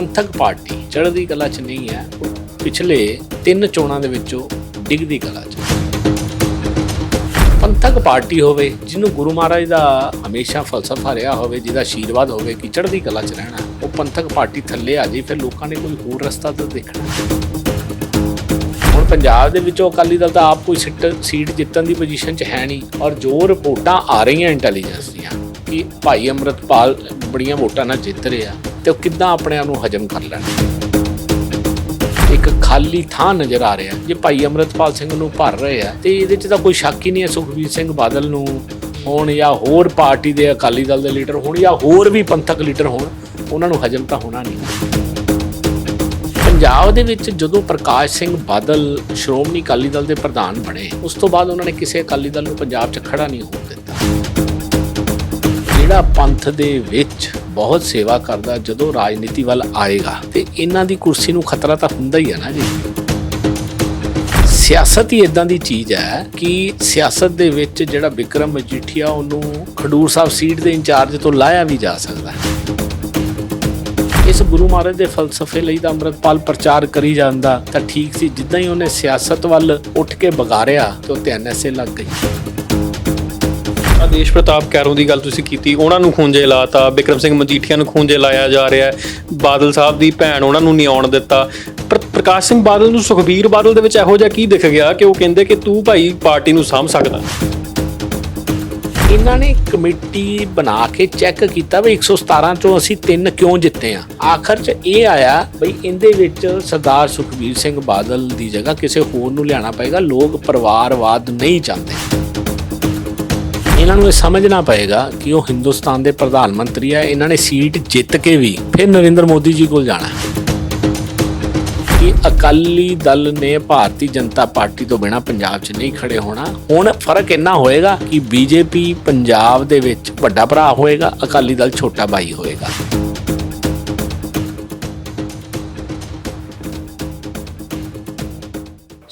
ਪੰਥਕ ਪਾਰਟੀ ਚੜ੍ਹਦੀ ਕਲਾ 'ਚ ਨਹੀਂ ਹੈ, ਪਿਛਲੇ ਤਿੰਨ ਚੋਣਾਂ ਦੇ ਵਿੱਚੋਂ ਡਿੱਗਦੀ ਕਲਾ 'ਚ। ਪੰਥਕ ਪਾਰਟੀ ਹੋਵੇ, ਜਿਹਨੂੰ ਗੁਰੂ ਮਹਾਰਾਜ ਦਾ ਹਮੇਸ਼ਾ ਫਲਸਫਾ ਰਿਹਾ ਹੋਵੇ, ਜਿਹਦਾ ਆਸ਼ੀਰਵਾਦ ਹੋਵੇ ਕਿ ਚੜ੍ਹਦੀ ਕਲਾ 'ਚ ਰਹਿਣਾ, ਉਹ ਪੰਥਕ ਪਾਰਟੀ ਥੱਲੇ ਆ ਜੇ, ਫਿਰ ਲੋਕਾਂ ਨੇ ਕੋਈ ਹੋਰ ਰਸਤਾ ਤਾਂ ਦੇਖਣਾ। ਹੁਣ ਪੰਜਾਬ ਦੇ ਵਿੱਚੋਂ ਅਕਾਲੀ ਦਲ ਤਾਂ ਆਪ ਕੋਈ ਸੀਟ ਸੀਟ ਜਿੱਤਣ ਦੀ ਪੋਜੀਸ਼ਨ 'ਚ ਹੈ ਨਹੀਂ, ਔਰ ਜੋ ਰਿਪੋਰਟਾਂ ਆ ਰਹੀਆਂ ਇੰਟੈਲੀਜੈਂਸ ਦੀਆਂ, ਕਿ ਭਾਈ ਅੰਮ੍ਰਿਤਪਾਲ ਬੜੀਆਂ ਵੋਟਾਂ ਨਾਲ ਜਿੱਤ ਰਿਹਾ ਤੇ ਉਹ ਕਿੱਦਾਂ ਆਪਣੇ ਆਪ ਨੂੰ ਹਜਮ ਕਰ ਲੈਣ? ਇੱਕ ਖਾਲੀ ਥਾਂ ਨਜ਼ਰ ਆ ਰਿਹਾ। ਜੇ ਭਾਈ ਅੰਮ੍ਰਿਤਪਾਲ ਸਿੰਘ ਨੂੰ ਭਰ ਰਹੇ ਆ, ਤੇ ਇਹਦੇ 'ਚ ਤਾਂ ਕੋਈ ਸ਼ੱਕ ਹੀ ਨਹੀਂ ਹੈ ਸੁਖਬੀਰ ਸਿੰਘ ਬਾਦਲ ਨੂੰ ਹੋਣ ਜਾਂ ਹੋਰ ਪਾਰਟੀ ਦੇ ਅਕਾਲੀ ਦਲ ਦੇ ਲੀਡਰ ਹੋਣ ਜਾਂ ਹੋਰ ਵੀ ਪੰਥਕ ਲੀਡਰ ਹੋਣ, ਉਹਨਾਂ ਨੂੰ ਹਜਮ ਤਾਂ ਹੋਣਾ ਨਹੀਂ। ਪੰਜਾਬ ਦੇ ਵਿੱਚ ਜਦੋਂ ਪ੍ਰਕਾਸ਼ ਸਿੰਘ ਬਾਦਲ ਸ਼੍ਰੋਮਣੀ ਅਕਾਲੀ ਦਲ ਦੇ ਪ੍ਰਧਾਨ ਬਣੇ, ਉਸ ਤੋਂ ਬਾਅਦ ਉਹਨਾਂ ਨੇ ਕਿਸੇ ਅਕਾਲੀ ਦਲ ਨੂੰ ਪੰਜਾਬ 'ਚ ਖੜਾ ਨਹੀਂ ਹੋਣ ਦਿੱਤਾ। ਜਿਹੜਾ ਪੰਥ ਦੇ ਵਿੱਚ ਬਹੁਤ ਸੇਵਾ ਕਰਦਾ ਜਦੋਂ ਰਾਜਨੀਤੀ ਵੱਲ ਆਏਗਾ। ਤੇ ਇਹਨਾਂ ਦੀ ਕੁਰਸੀ ਨੂੰ ਖਤਰਾ ਤਾਂ ਹੁੰਦਾ ਹੀ ਹੈ ਨਾ ਜੀ। ਸਿਆਸਤ ਹੀ ਇਦਾਂ ਦੀ ਚੀਜ਼ ਹੈ ਕਿ ਸਿਆਸਤ ਦੇ ਵਿੱਚ ਜਿਹੜਾ ਵਿਕਰਮ ਮਜੀਠੀਆ ਉਹਨੂੰ ਖਡੂਰ ਸਾਹਿਬ ਸੀਟ ਦੇ ਇੰਚਾਰਜ ਤੋਂ ਲਾਇਆ ਵੀ ਜਾ ਸਕਦਾ ਹੈ। ਇਸ ਗੁਰੂ ਮਹਾਰਾਜ ਦੇ ਫਲਸਫੇ ਲਈ ਤਾਂ ਅੰਮ੍ਰਿਤਪਾਲ ਪ੍ਰਚਾਰ ਕਰੀ ਜਾਂਦਾ ਤਾਂ ਠੀਕ ਸੀ। ਜਿੱਦਾਂ ਹੀ ਉਹਨੇ ਸਿਆਸਤ ਵੱਲ ਉੱਠ ਕੇ ਬਗਾਰਿਆ ਤੇ ਉਹ ਤੇ ਐਨਐਸਏ ਲੱਗ ਗਈ। ਆਦੇਸ਼ ਪ੍ਰਤਾਪ ਕੈਰੋਂ ਦੀ ਗੱਲ ਤੁਸੀਂ ਕੀਤੀ, ਉਹਨਾਂ ਨੂੰ ਖੂੰਜੇ ਲਾਤਾ, ਬਿਕਰਮ ਸਿੰਘ ਮਜੀਠੀਆ ਨੂੰ ਖੂੰਜੇ ਲਾਇਆ ਜਾ ਰਿਹਾ ਹੈ, ਬਾਦਲ ਸਾਹਿਬ ਦੀ ਭੈਣ ਉਹਨਾਂ ਨੂੰ ਨਹੀਂ ਆਉਣ ਦਿੱਤਾ। ਪਰ, ਪ੍ਰਕਾਸ਼ ਸਿੰਘ ਬਾਦਲ ਨੂੰ ਸੁਖਬੀਰ ਬਾਦਲ ਦੇ ਵਿੱਚ ਇਹੋ ਜਿਹਾ ਕੀ ਦਿਖ ਗਿਆ ਕਿ ਉਹ ਕਹਿੰਦੇ ਕਿ ਤੂੰ ਭਾਈ ਪਾਰਟੀ ਨੂੰ ਸਾਂਭ ਸਕਦਾ? ਇਹਨਾਂ ਨੇ ਕਮੇਟੀ ਬਣਾ ਕੇ ਚੈੱਕ ਕੀਤਾ ਵੀ 117 ਚੋਂ ਅਸੀਂ ਤਿੰਨ ਕਿਉਂ ਜਿੱਤੇ ਆ ਆਖਰ 'ਚ ਇਹ ਆਇਆ ਬਈ ਇਹਦੇ ਵਿੱਚ ਸਰਦਾਰ ਸੁਖਬੀਰ ਸਿੰਘ ਬਾਦਲ ਦੀ ਜਗ੍ਹਾ ਕਿਸੇ ਹੋਰ ਨੂੰ ਲਿਆਣਾ ਪਏਗਾ, ਲੋਕ ਪਰਿਵਾਰਵਾਦ ਨਹੀਂ ਚਾਹੁੰਦੇ। ਇਹਨਾਂ ਨੂੰ ਇਹ ਸਮਝਣਾ ਪਏਗਾ ਕਿ ਉਹ ਹਿੰਦੁਸਤਾਨ ਦੇ ਪ੍ਰਧਾਨ ਮੰਤਰੀ ਆ, ਇਹਨਾਂ ਨੇ ਸੀਟ ਜਿੱਤ ਕੇ ਵੀ ਫਿਰ ਨਰਿੰਦਰ ਮੋਦੀ ਜੀ ਕੋਲ ਜਾਣਾ ਕਿ ਅਕਾਲੀ ਦਲ ਨੇ ਭਾਰਤੀ ਜਨਤਾ ਪਾਰਟੀ ਤੋਂ ਬਿਨਾ ਪੰਜਾਬ 'ਚ ਨਹੀਂ ਖੜੇ ਹੋਣਾ। ਹੁਣ ਫ਼ਰਕ ਇੰਨਾ ਹੋਏਗਾ ਕਿ ਬੀਜੇਪੀ ਪੰਜਾਬ ਦੇ ਵਿੱਚ ਵੱਡਾ ਭਰਾ ਹੋਏਗਾ, ਅਕਾਲੀ ਦਲ ਛੋਟਾ ਭਾਈ ਹੋਏਗਾ।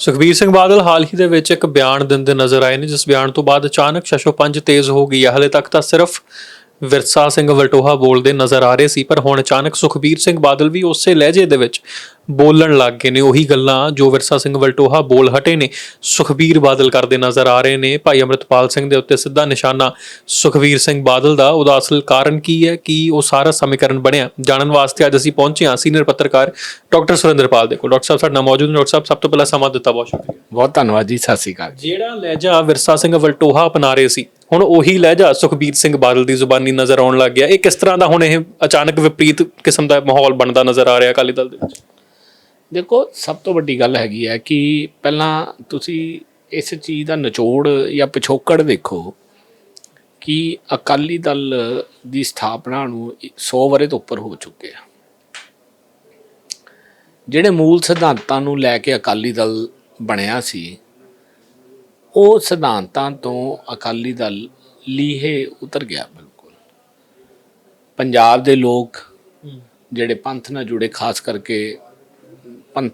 ਸੁਖਬੀਰ ਸਿੰਘ ਬਾਦਲ ਹਾਲ ਹੀ ਦੇ ਵਿੱਚ ਇੱਕ ਬਿਆਨ ਦਿੰਦੇ ਨਜ਼ਰ ਆਏ ਨੇ, ਜਿਸ ਬਿਆਨ ਤੋਂ ਬਾਅਦ ਅਚਾਨਕ ਸ਼ਸ਼ੋ ਪੰਜ ਤੇਜ਼ ਹੋ ਗਈ ਹੈ। ਹਲੇ ਤੱਕ ਤਾਂ ਸਿਰਫ ਵਿਰਸਾ ਸਿੰਘ ਵਲਟੋਹਾ ਬੋਲਦੇ ਨਜ਼ਰ ਆ ਰਹੇ ਸੀ ਪਰ ਹੁਣ ਅਚਾਨਕ ਸੁਖਬੀਰ ਸਿੰਘ ਬਾਦਲ ਵੀ ਉਸੇ ਲਹਿਜੇ ਦੇ ਵਿੱਚ ਬੋਲਣ ਲੱਗ ਗਏ ਨੇ। ਉਹੀ ਗੱਲਾਂ ਜੋ ਵਿਰਸਾ ਸਿੰਘ ਵਲਟੋਹਾ ਬੋਲ ਹਟੇ ਨੇ ਸੁਖਬੀਰ ਬਾਦਲ ਕਰਦੇ ਨਜ਼ਰ ਆ ਰਹੇ ਨੇ। ਭਾਈ ਅਮਰਤਪਾਲ ਸਿੰਘ ਦੇ ਉੱਤੇ ਸਿੱਧਾ ਨਿਸ਼ਾਨਾ ਸੁਖਬੀਰ ਸਿੰਘ ਬਾਦਲ ਦਾ। ਉਹਦਾ ਅਸਲ ਕਾਰਨ ਕੀ ਹੈ? ਕੀ ਉਹ ਸਾਰਾ ਸਮੀਕਰਨ ਬਣਿਆ? ਜਾਣਨ ਵਾਸਤੇ ਅੱਜ ਅਸੀਂ ਪਹੁੰਚੇ ਹਾਂ ਸੀਨੀਅਰ ਪੱਤਰਕਾਰ ਡਾਕਟਰ ਸੁਰਿੰਦਰਪਾਲ ਦੇ ਕੋਲ। ਡਾਕਟਰ ਸਾਹਿਬ ਸਾਡੇ ਮੌਜੂਦ ਨੇ। ਡਾਕਟਰ ਸਾਹਿਬ ਸਭ ਤੋਂ ਪਹਿਲਾਂ ਸਮਾਂ ਦਿੱਤਾ ਬਹੁਤ ਸ਼ੁਕਰੀਆ। ਬਹੁਤ ਧੰਨਵਾਦ ਜੀ ਸਤਿ ਸ੍ਰੀ ਅਕਾਲ ਜਿਹੜਾ ਲਹਿਜਾ ਵਿਰਸਾ ਸਿੰਘ ਵਲਟੋਹਾ ਅਪਣਾ ਰਹੇ ਸੀ ਹੁਣ ਉਹੀ ਲਹਿਜਾ ਸੁਖਬੀਰ ਸਿੰਘ ਬਾਦਲ ਦੀ ਜ਼ੁਬਾਨੀ ਨਜ਼ਰ ਆਉਣ ਲੱਗ ਗਿਆ। ਇਹ ਕਿਸ ਤਰ੍ਹਾਂ ਦਾ ਹੁਣ ਇਹ ਅਚਾਨਕ ਵਿਪਰੀਤ ਕਿਸਮ ਦਾ ਮਾਹੌਲ ਬਣਦਾ ਨਜ਼ਰ ਆ ਰਿਹਾ ਅਕਾਲੀ ਦਲ ਦੇ ਵਿੱਚ? ਦੇਖੋ, ਸਭ ਤੋਂ ਵੱਡੀ ਗੱਲ ਹੈਗੀ ਹੈ ਕਿ ਪਹਿਲਾਂ ਤੁਸੀਂ ਇਸ ਚੀਜ਼ ਦਾ ਨਿਚੋੜ ਜਾਂ ਪਿਛੋਕੜ ਦੇਖੋ ਕਿ ਅਕਾਲੀ ਦਲ ਦੀ ਸਥਾਪਨਾ ਨੂੰ 100 ਵਰੇ ਤੋਂ ਉੱਪਰ ਹੋ ਚੁੱਕੇ ਆ। ਜਿਹੜੇ ਮੂਲ ਸਿਧਾਂਤਾਂ ਨੂੰ ਲੈ ਕੇ ਅਕਾਲੀ ਦਲ ਬਣਿਆ ਸੀ ਉਹ ਸਿਧਾਂਤਾਂ ਤੋਂ ਅਕਾਲੀ ਦਲ ਲੀਹੇ ਉਤਰ ਗਿਆ ਬਿਲਕੁਲ। ਪੰਜਾਬ ਦੇ ਲੋਕ ਜਿਹੜੇ ਪੰਥ ਨਾਲ ਜੁੜੇ, ਖਾਸ ਕਰਕੇ ਪੰਥ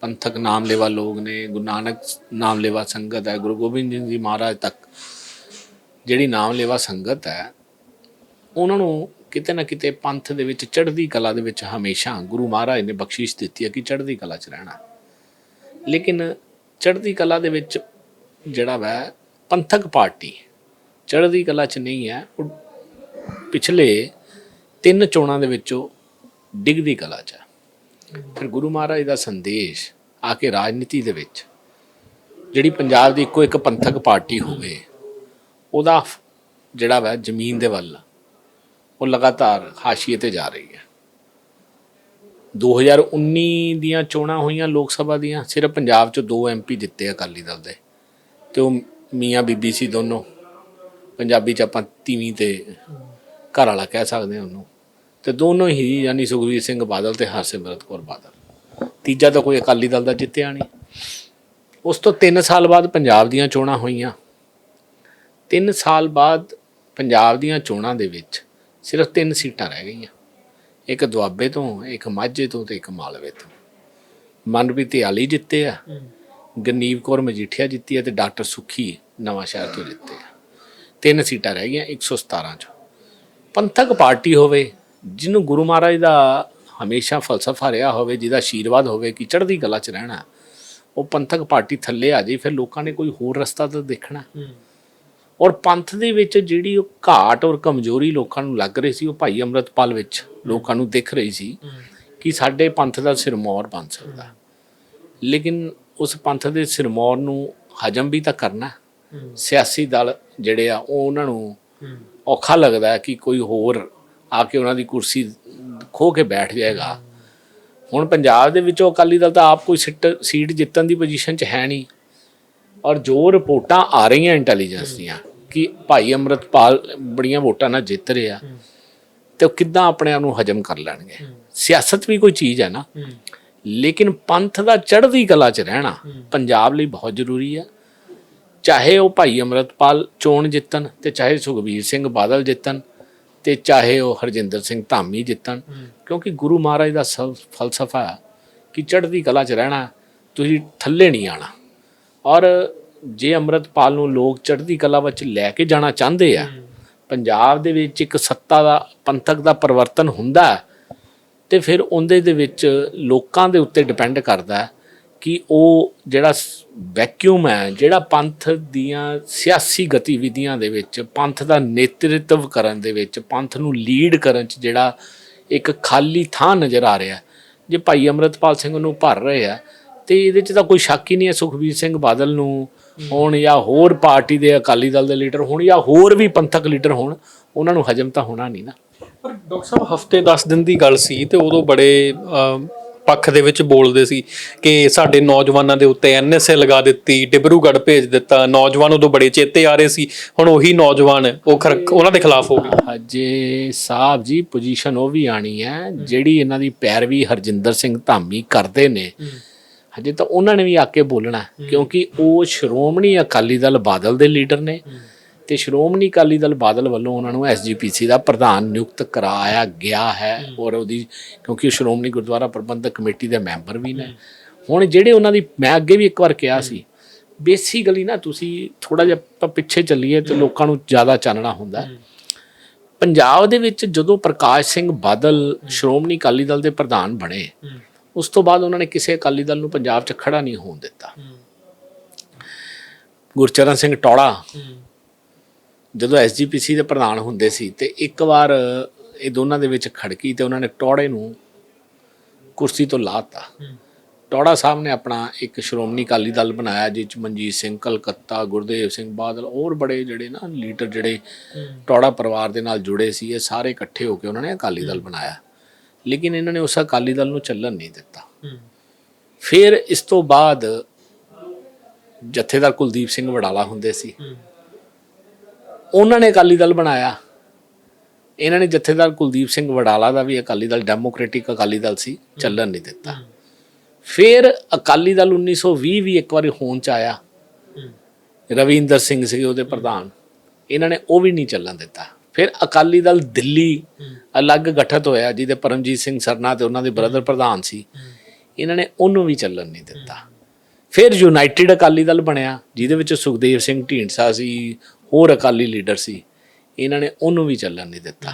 ਪੰਥਕ ਨਾਮ ਲੈਵਾ ਲੋਕ ਨੇ, ਗੁਰੂ ਨਾਨਕ ਨਾਮ ਲੈਵਾ ਸੰਗਤ ਹੈ, ਗੁਰੂ ਗੋਬਿੰਦ ਸਿੰਘ ਜੀ ਮਹਾਰਾਜ ਤੱਕ ਜਿਹੜੀ ਨਾਮ ਲੈਵਾ ਸੰਗਤ ਹੈ, ਉਹਨਾਂ ਨੂੰ ਕਿਤੇ ਨਾ ਕਿਤੇ ਪੰਥ ਦੇ ਵਿੱਚ ਚੜ੍ਹਦੀ ਕਲਾ ਦੇ ਵਿੱਚ ਹਮੇਸ਼ਾ ਗੁਰੂ ਮਹਾਰਾਜ ਨੇ ਬਖਸ਼ਿਸ਼ ਦਿੱਤੀ ਹੈ ਕਿ ਚੜ੍ਹਦੀ ਕਲਾ 'ਚ ਰਹਿਣਾ। ਲੇਕਿਨ ਚੜ੍ਹਦੀ ਕਲਾ ਦੇ ਵਿੱਚ ਜਿਹੜਾ ਵੈ, ਪੰਥਕ ਪਾਰਟੀ, ਚੜ੍ਹਦੀ ਕਲਾ 'ਚ ਨਹੀਂ ਹੈ, ਉਹ ਪਿਛਲੇ ਤਿੰਨ ਚੋਣਾਂ ਦੇ ਵਿੱਚੋਂ ਡਿੱਗਦੀ ਕਲਾ 'ਚ ਹੈ। ਫਿਰ ਗੁਰੂ ਮਹਾਰਾਜ ਦਾ ਸੰਦੇਸ਼ ਆ ਕੇ ਰਾਜਨੀਤੀ ਦੇ ਵਿੱਚ, ਜਿਹੜੀ ਪੰਜਾਬ ਦੀ ਇੱਕੋ ਇੱਕ ਪੰਥਕ ਪਾਰਟੀ ਹੋਵੇ, ਉਹਦਾ ਜਿਹੜਾ ਵੈ ਜ਼ਮੀਨ ਦੇ ਵੱਲ, ਉਹ ਲਗਾਤਾਰ ਹਾਸ਼ੀਏ ਤੇ ਜਾ ਰਹੀ ਹੈ। 2019 ਦੀਆਂ ਚੋਣਾਂ ਹੋਈਆਂ ਲੋਕ ਸਭਾ ਦੀਆਂ, ਸਿਰਫ ਪੰਜਾਬ 'ਚ ਦੋ ਐਮਪੀ ਜਿੱਤੇ ਅਕਾਲੀ ਦਲ ਦੇ। ਤੇ ਉਹ ਮੀਆਂ ਬੀਬੀ ਸੀ ਦੋਨੋਂ। ਪੰਜਾਬੀ 'ਚ ਆਪਾਂ ਤੀਵੀਂ ਤੇ ਘਰ ਵਾਲਾ ਕਹਿ ਸਕਦੇ ਹਾਂ ਉਹਨੂੰ। ਤੇ ਦੋਨੋਂ ਹੀ ਯਾਨੀ ਸੁਖਵੀਰ ਸਿੰਘ ਬਾਦਲ ਤੇ ਹਰਸਿਮਰਤ ਕੌਰ ਬਾਦਲ। ਤੀਜਾ ਤਾਂ ਕੋਈ ਅਕਾਲੀ ਦਲ ਦਾ ਜਿੱਤਿਆ ਨਹੀਂ। ਉਸ ਤੋਂ 3 ਸਾਲ ਬਾਅਦ ਪੰਜਾਬ ਦੀਆਂ ਚੋਣਾਂ ਹੋਈਆਂ। 3 ਸਾਲ ਬਾਅਦ ਪੰਜਾਬ ਦੀਆਂ ਚੋਣਾਂ ਦੇ ਵਿੱਚ ਸਿਰਫ 3 ਸੀਟਾਂ ਰਹਿ ਗਈਆਂ। ਇੱਕ ਦੁਆਬੇ ਤੋਂ, ਇੱਕ ਮਾਝੇ ਤੋਂ ਤੇ ਇੱਕ ਮਾਲਵੇ ਤੋਂ। ਮਨਪ੍ਰੀਤ ਆਲੀ ਜਿੱਤੇ ਆ। ਗਨੀਵ ਕੌਰ ਮਜੀਠੀਆ ਜਿੱਤੀ ਹੈ ਤੇ ਡਾਕਟਰ ਸੁਖੀ ਨਵਾਂ ਸ਼ਹਿਰ ਤੋਂ ਜਿੱਤੇ ਆ। ਤਿੰਨ ਸੀਟਾਂ ਰਹਿ ਗਈਆਂ 117 ਚੋਂ। ਪੰਥਕ ਪਾਰਟੀ ਹੋਵੇ ਜਿਹਨੂੰ ਗੁਰੂ ਮਹਾਰਾਜ ਦਾ ਹਮੇਸ਼ਾ ਫਲਸਫਾ ਰਿਹਾ ਹੋਵੇ ਜਿਹਦਾ ਆਸ਼ੀਰਵਾਦ ਹੋਵੇ ਕਿ ਚੜ੍ਹਦੀ ਕਲਾ 'ਚ ਰਹਿਣਾ ਉਹ ਪੰਥਕ ਪਾਰਟੀ ਥੱਲੇ ਆ ਜੇ ਫਿਰ ਲੋਕਾਂ ਨੇ ਕੋਈ ਹੋਰ ਰਸਤਾ ਤਾਂ ਦੇਖਣਾ। ਔਰ ਪੰਥ ਦੇ ਵਿੱਚ ਜਿਹੜੀ ਉਹ ਘਾਟ ਔਰ ਕਮਜ਼ੋਰੀ ਲੋਕਾਂ ਨੂੰ ਲੱਗ ਰਹੀ ਸੀ ਉਹ ਭਾਈ ਅੰਮ੍ਰਿਤਪਾਲ ਵਿੱਚ ਲੋਕਾਂ ਨੂੰ ਦਿਖ ਰਹੀ ਸੀ ਕਿ ਸਾਡੇ ਪੰਥ ਦਾ ਸਿਰਮੌਰ ਬਣ ਸਕਦਾ। ਲੇਕਿਨ ਉਸ ਪੰਥ ਦੇ ਸਿਰਮੌਰ ਨੂੰ ਹਜਮ ਵੀ ਤਾਂ ਕਰਨਾ। ਸਿਆਸੀ ਦਲ ਜਿਹੜੇ ਆ, ਉਹ ਉਹਨਾਂ ਨੂੰ ਔਖਾ ਲੱਗਦਾ ਕਿ ਕੋਈ ਹੋਰ ਆ ਕੇ ਉਹਨਾਂ ਦੀ ਕੁਰਸੀ ਖੋ ਕੇ ਬੈਠ ਜਾਏਗਾ। ਹੁਣ ਪੰਜਾਬ ਦੇ ਵਿੱਚੋਂ ਅਕਾਲੀ ਦਲ ਤਾਂ ਆਪ ਕੋਈ ਸਿੱਟ, ਸੀਟ ਜਿੱਤਣ ਦੀ ਪੋਜੀਸ਼ਨ 'ਚ ਹੈ ਨਹੀਂ। ਔਰ ਜੋ ਰਿਪੋਰਟਾਂ ਆ ਰਹੀਆਂ ਇੰਟੈਲੀਜੈਂਸ ਦੀਆਂ ਕਿ ਭਾਈ ਅੰਮ੍ਰਿਤਪਾਲ ਬੜੀਆਂ ਵੋਟਾਂ ਨਾਲ ਜਿੱਤ ਰਿਹਾ, ਤੇ ਉਹ ਕਿੱਦਾਂ ਆਪਣੇ ਆਪ ਨੂੰ ਹਜਮ ਕਰ ਲੈਣਗੇ? ਸਿਆਸਤ ਵੀ ਕੋਈ ਚੀਜ਼ ਹੈ ਨਾ। ਲੇਕਿਨ ਪੰਥ ਦਾ ਚੜ੍ਹਦੀ ਕਲਾ 'ਚ ਰਹਿਣਾ ਪੰਜਾਬ ਲਈ ਬਹੁਤ ਜ਼ਰੂਰੀ ਹੈ ਚਾਹੇ ਉਹ ਭਾਈ ਅੰਮ੍ਰਿਤਪਾਲ ਚੋਣ ਜਿੱਤਣ ਤੇ ਚਾਹੇ ਸੁਖਬੀਰ ਸਿੰਘ ਬਾਦਲ ਜਿੱਤਣ ਤੇ ਚਾਹੇ ਉਹ ਹਰਜਿੰਦਰ ਸਿੰਘ ਧਾਮੀ ਜਿੱਤਣ ਕਿਉਂਕਿ ਗੁਰੂ ਮਹਾਰਾਜ ਦਾ ਫਲਸਫਾ ਕਿ ਚੜ੍ਹਦੀ ਕਲਾ 'ਚ ਰਹਿਣਾ ਤੁਸੀਂ ਥੱਲੇ ਨਹੀਂ ਆਣਾ। ਔਰ ਜੇ ਅੰਮ੍ਰਿਤਪਾਲ ਨੂੰ ਲੋਕ ਚੜ੍ਹਦੀ ਕਲਾ ਵਿੱਚ ਲੈ ਕੇ ਜਾਣਾ ਚਾਹੁੰਦੇ ਆ ਪੰਜਾਬ ਦੇ ਵਿੱਚ ਇੱਕ ਸੱਤਾ ਦਾ ਪੰਥਕ ਦਾ ਪਰਿਵਰਤਨ ਹੁੰਦਾ ਹੈ, ਤੇ ਫਿਰ ਉਹਦੇ ਦੇ ਵਿੱਚ ਲੋਕਾਂ ਦੇ ਉੱਤੇ ਡਿਪੈਂਡ ਕਰਦਾ ਕਿ ਉਹ ਜਿਹੜਾ ਵੈਕਿਊਮ ਹੈ ਜਿਹੜਾ ਪੰਥ ਦੀਆਂ ਸਿਆਸੀ ਗਤੀਵਿਧੀਆਂ ਦੇ ਵਿੱਚ ਪੰਥ ਦਾ ਨੇਤਰਤਵ ਕਰਨ ਦੇ ਵਿੱਚ ਪੰਥ ਨੂੰ ਲੀਡ ਕਰਨ 'ਚ ਜਿਹੜਾ ਇੱਕ ਖਾਲੀ ਥਾਂ ਨਜ਼ਰ ਆ ਰਿਹਾ ਜੇ ਭਾਈ ਅਮਰਤਪਾਲ ਸਿੰਘ ਨੂੰ ਭਰ ਰਹੇ ਆ ਤੇ ਇਹਦੇ 'ਚ ਤਾਂ ਕੋਈ ਸ਼ੱਕ ਹੀ ਨਹੀਂ ਹੈ ਸੁਖਬੀਰ ਸਿੰਘ ਬਾਦਲ ਨੂੰ ਹੋਣ ਜਾਂ ਹੋਰ ਪਾਰਟੀ ਦੇ ਅਕਾਲੀ ਦਲ ਦੇ ਲੀਡਰ ਹੋਣ ਜਾਂ ਹੋਰ ਵੀ ਪੰਥਕ ਲੀਡਰ ਹੋਣ ਉਹਨਾਂ ਨੂੰ ਹਜਮ ਤਾਂ ਹੋਣਾ ਨਹੀਂ ਨਾ। ਪਰ ਡਾਕਟਰ ਸਾਹਿਬ ਹਫ਼ਤੇ 10 ਦਿਨ ਦੀ ਗੱਲ ਸੀ ਤੇ ਉਦੋਂ ਬੜੇ ਅਮ, ਪੱਖ ਦੇ ਵਿੱਚ ਬੋਲਦੇ ਸੀ ਕਿ ਸਾਡੇ ਨੌਜਵਾਨਾਂ ਦੇ ਉੱਤੇ ਐਨਐਸਏ ਲਗਾ ਦਿੱਤੀ ਡਿਬਰੂਗੜ੍ਹ ਭੇਜ ਦਿੱਤਾ। ਨੌਜਵਾਨ ਉਦੋਂ ਬੜੇ ਚੇਤੇ ਆ ਰਹੇ ਸੀ ਹੁਣ ਉਹੀ ਨੌਜਵਾਨ ਉਹ ਖਰ- ਉਹਨਾਂ ਦੇ ਖਿਲਾਫ ਹੋ ਗਏ। ਅਜੇ ਸਾਹਿਬ ਜੀ ਪੋਜੀਸ਼ਨ ਉਹ ਵੀ ਆਣੀ ਹੈ ਜਿਹੜੀ ਇਹਨਾਂ ਦੀ ਪੈਰਵੀ ਹਰਜਿੰਦਰ ਸਿੰਘ ਧਾਮੀ ਕਰਦੇ ਨੇ। ਹਜੇ ਤਾਂ ਉਹਨਾਂ ਨੇ ਵੀ ਆ ਕੇ ਬੋਲਣਾ ਹੈ, ਕਿਉਂਕਿ ਉਹ ਸ਼੍ਰੋਮਣੀ ਅਕਾਲੀ ਦਲ ਬਾਦਲ ਦੇ ਲੀਡਰ ਨੇ। ਤੇ ਸ਼੍ਰੋਮਣੀ ਅਕਾਲੀ ਦਲ ਬਾਦਲ ਵੱਲੋਂ ਉਹਨਾਂ ਨੂੰ ਐਸਜੀਪੀਸੀ ਦਾ ਪ੍ਰਧਾਨ ਨਿਯੁਕਤ ਕਰਾਇਆ ਗਿਆ ਹੈ ਔਰ ਉਹਦੀ ਕਿਉਂਕਿ ਸ਼੍ਰੋਮਣੀ ਗੁਰਦੁਆਰਾ ਪ੍ਰਬੰਧਕ ਕਮੇਟੀ ਦੇ ਮੈਂਬਰ ਵੀ ਨੇ। ਹੁਣ ਜਿਹੜੇ ਉਹਨਾਂ ਦੀ ਮੈਂ ਅੱਗੇ ਵੀ ਇੱਕ ਵਾਰ ਕਿਹਾ ਸੀ ਬੇਸਿਕਲੀ ਨਾ ਤੁਸੀਂ ਥੋੜਾ ਜਿਹਾ ਪਿੱਛੇ ਚੱਲੀਏ ਤੇ ਲੋਕਾਂ ਨੂੰ ਜ਼ਿਆਦਾ ਚਾਨਣਾ ਹੁੰਦਾ। ਪੰਜਾਬ ਦੇ ਵਿੱਚ ਜਦੋਂ ਪ੍ਰਕਾਸ਼ ਸਿੰਘ ਬਾਦਲ ਸ਼੍ਰੋਮਣੀ ਅਕਾਲੀ ਦਲ ਦੇ ਪ੍ਰਧਾਨ ਬਣੇ ਉਸ ਤੋਂ ਬਾਅਦ ਉਹਨਾਂ ਨੇ ਕਿਸੇ ਅਕਾਲੀ ਦਲ ਨੂੰ ਪੰਜਾਬ 'ਚ ਖੜਾ ਨਹੀਂ ਹੋਣ ਦਿੱਤਾ। ਗੁਰਚਰਨ ਸਿੰਘ ਟੌੜਾ ਜਦੋਂ ਐਸਜੀਪੀਸੀ ਦੇ ਪ੍ਰਧਾਨ ਹੁੰਦੇ ਸੀ ਤੇ ਇੱਕ ਵਾਰ ਇਹ ਦੋਨਾਂ ਦੇ ਵਿੱਚ ਖੜਕੀ ਤੇ ਉਹਨਾਂ ਨੇ ਟੌੜੇ ਨੂੰ ਕੁਰਸੀ ਤੋਂ ਲਾਤਾ ਟੌੜਾ ਸਾਹਿਬ ਨੇ ਆਪਣਾ ਇੱਕ ਸ਼੍ਰੋਮਣੀ ਅਕਾਲੀ ਦਲ ਬਣਾਇਆ ਜਿਸ ਚ ਮਨਜੀਤ ਸਿੰਘ ਕਲਕੱਤਾ ਗੁਰਦੇਵ ਸਿੰਘ ਬਾਦਲ ਹੋਰ ਬੜੇ ਜਿਹੜੇ ਨਾ ਲੀਡਰ ਜਿਹੜੇ ਟੌੜਾ ਪਰਿਵਾਰ ਦੇ ਨਾਲ ਜੁੜੇ ਸੀ ਇਹ ਸਾਰੇ ਇਕੱਠੇ ਹੋ ਕੇ ਉਹਨਾਂ ਨੇ ਅਕਾਲੀ ਦਲ ਬਣਾਇਆ। ਲੇਕਿਨ ਇਹਨਾਂ ਨੇ ਉਸ ਅਕਾਲੀ ਦਲ ਨੂੰ ਚੱਲਣ ਨਹੀਂ ਦਿੱਤਾ। ਫਿਰ ਇਸ ਤੋਂ ਬਾਅਦ ਜਥੇਦਾਰ ਕੁਲਦੀਪ ਸਿੰਘ ਵਡਾਲਾ ਹੁੰਦੇ ਸੀ। ਉਹਨਾਂ ਨੇ ਅਕਾਲੀ ਦਲ ਬਣਾਇਆ। ਇਹਨਾਂ ਨੇ ਜਥੇਦਾਰ ਕੁਲਦੀਪ ਸਿੰਘ ਵਡਾਲਾ ਦਾ ਵੀ ਅਕਾਲੀ ਦਲ ਡੈਮੋਕ੍ਰੈਟਿਕ ਅਕਾਲੀ ਦਲ ਸੀ ਚੱਲਣ ਨਹੀਂ ਦਿੱਤਾ। ਫਿਰ ਅਕਾਲੀ ਦਲ 1920 ਵੀ ਇੱਕ ਵਾਰੀ ਹੋਂਦ ਚ ਆਇਆ। ਰਵਿੰਦਰ ਸਿੰਘ ਸੀ ਉਹਦੇ ਪ੍ਰਧਾਨ। ਇਹਨਾਂ ਨੇ ਉਹ ਵੀ ਨਹੀਂ ਚੱਲਣ ਦਿੱਤਾ। ਫਿਰ ਅਕਾਲੀ ਦਲ ਦਿੱਲੀ ਅਲੱਗ ਗਠਿਤ ਹੋਇਆ ਜਿਹਦੇ ਪਰਮਜੀਤ ਸਿੰਘ ਸਰਨਾ ਤੇ ਉਹਨਾਂ ਦੇ ਬ੍ਰਦਰ ਪ੍ਰਧਾਨ ਸੀ। ਇਹਨਾਂ ਨੇ ਉਹਨੂੰ ਵੀ ਚੱਲਣ ਨਹੀਂ ਦਿੱਤਾ। ਫਿਰ ਯੂਨਾਈਟਿਡ ਅਕਾਲੀ ਦਲ ਬਣਿਆ ਜਿਹਦੇ ਵਿੱਚ ਸੁਖਦੇਵ ਸਿੰਘ ਢੀਂਡਸਾ ਸੀ ਹੋਰ ਅਕਾਲੀ ਲੀਡਰ ਸੀ ਇਹਨਾਂ ਨੇ ਉਹਨੂੰ ਵੀ ਚੱਲਣ ਨਹੀਂ ਦਿੱਤਾ।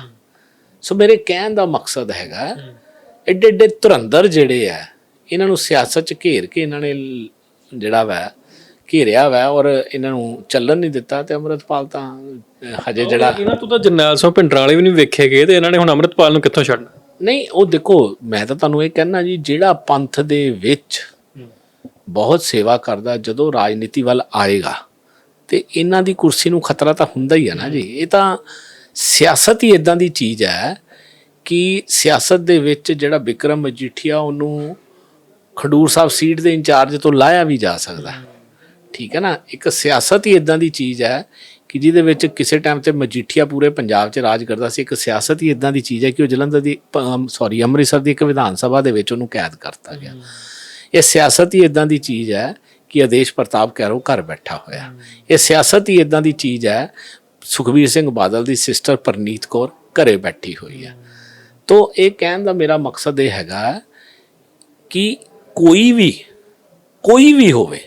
ਸੋ ਮੇਰੇ ਕਹਿਣ ਦਾ ਮਕਸਦ ਹੈਗਾ ਐਡੇ ਐਡੇ ਧੁਰੰਦਰ ਜਿਹੜੇ ਆ ਇਹਨਾਂ ਨੂੰ ਸਿਆਸਤ 'ਚ ਘੇਰ ਕੇ ਇਹਨਾਂ ਨੇ ਜਿਹੜਾ ਵਾ ਘੇਰਿਆ ਵਾ ਔਰ ਇਹਨਾਂ ਨੂੰ ਚੱਲਣ ਨਹੀਂ ਦਿੱਤਾ ਤੇ ਅੰਮ੍ਰਿਤਪਾਲ ਤਾਂ ਹਜੇ ਜਿਹੜਾ ਇਹਨਾਂ ਤੋਂ ਤਾਂ ਜਰਨੈਲ ਸਿੰਘ ਵਾਲੇ ਵੀ ਨਹੀਂ ਵੇਖੇ ਗਏ ਤੇ ਇਹਨਾਂ ਨੇ ਹੁਣ ਅੰਮ੍ਰਿਤਪਾਲ ਨੂੰ ਕਿੱਥੋਂ ਛੱਡਣਾ? ਨਹੀਂ ਉਹ ਦੇਖੋ ਮੈਂ ਤਾਂ ਤੁਹਾਨੂੰ ਇਹ ਕਹਿਣਾ ਜੀ ਜਿਹੜਾ ਪੰਥ ਦੇ ਵਿੱਚ ਬਹੁਤ ਸੇਵਾ ਕਰਦਾ ਜਦੋਂ ਰਾਜਨੀਤੀ ਵੱਲ ਆਏਗਾ ਤੇ ਇਹਨਾਂ ਦੀ ਕੁਰਸੀ ਨੂੰ ਖਤਰਾ ਤਾਂ ਹੁੰਦਾ ਹੀ ਹੈ ਨਾ ਜੀ। ਇਹ ਤਾਂ ਸਿਆਸਤ ਹੀ ਇਦਾਂ ਦੀ ਚੀਜ਼ ਹੈ ਕਿ ਸਿਆਸਤ ਦੇ ਵਿੱਚ ਜਿਹੜਾ ਵਿਕਰਮ ਮਜੀਠੀਆ ਉਹਨੂੰ ਖਡੂਰ ਸਾਹਿਬ ਸੀਟ ਦੇ ਇੰਚਾਰਜ ਤੋਂ ਲਾਇਆ ਵੀ ਜਾ ਸਕਦਾ। ਠੀਕ ਹੈ ਨਾ? ਇੱਕ ਸਿਆਸਤ ਹੀ ਇਦਾਂ ਦੀ ਚੀਜ਼ ਹੈ ਕਿ ਜਿਹਦੇ ਵਿੱਚ ਕਿਸੇ ਟਾਈਮ ਤੇ ਮਜੀਠੀਆ ਪੂਰੇ ਪੰਜਾਬ 'ਚ ਰਾਜ ਕਰਦਾ ਸੀ। ਇੱਕ ਸਿਆਸਤ ਹੀ ਇਦਾਂ ਦੀ ਚੀਜ਼ ਹੈ ਕਿ ਉਹ ਜਲੰਧਰ ਦੀ ਸੌਰੀ ਅੰਮ੍ਰਿਤਸਰ ਦੀ ਇੱਕ ਵਿਧਾਨ ਸਭਾ ਦੇ ਵਿੱਚ ਉਹਨੂੰ ਕੈਦ ਕਰਤਾ ਗਿਆ। ਇਹ ਸਿਆਸਤ ਹੀ ਇਦਾਂ ਦੀ ਚੀਜ਼ ਹੈ ਕਿ ਆਦੇਸ਼ ਪ੍ਰਤਾਪ ਕੈਰੋ ਘਰ ਬੈਠਾ ਹੋਇਆ। ਇਹ ਸਿਆਸਤ ਹੀ ਇਦਾਂ ਦੀ ਚੀਜ਼ ਹੈ, ਸੁਖਬੀਰ ਸਿੰਘ ਬਾਦਲ ਦੀ ਸਿਸਟਰ ਪਰਨੀਤ ਕੌਰ ਘਰੇ ਬੈਠੀ ਹੋਈ ਹੈ। ਤੋਂ ਇਹ ਕਹਿਣ ਦਾ ਮੇਰਾ ਮਕਸਦ ਇਹ ਹੈਗਾ ਕਿ ਕੋਈ ਵੀ ਕੋਈ ਵੀ ਹੋਵੇ,